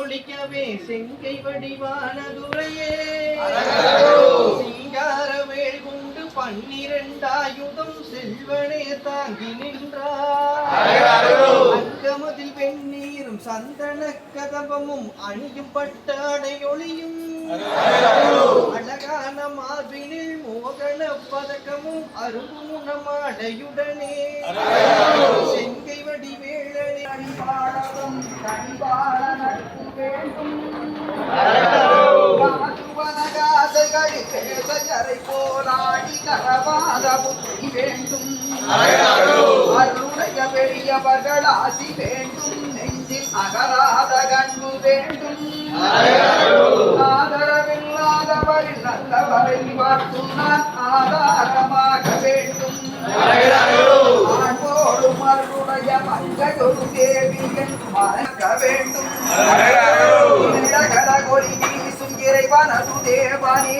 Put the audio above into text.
ஒழிக்கவே செங்கை வடிவான துறையே. சிங்காரவேல் கொண்டு பன்னிரண்டாயுதம் செல்வனே தாங்கி நின்றார். அங்கமதில் வெந்நீரும் சந்தன கதபமும் அணியும் பட்டாடை ஒளியும். அழகான மார்பினில் மோகன பதக்கமும் அருகுணமாடையுடனே செங்கை வடிவேளனே அடிபாடவும் வேண்டும் காதுவனகாதைகளை பெரியவர்கள் ஆசி வேண்டும் நெஞ்சில் அகராத கண்பு வேண்டும் ஆதரவில்லாதவரில் நல்லவரை நான் ஆதாரமாக வேண்டும் ஆண்போடும் தேவியன் மறக்க வேண்டும். இறைவன் கொடி தேவானே.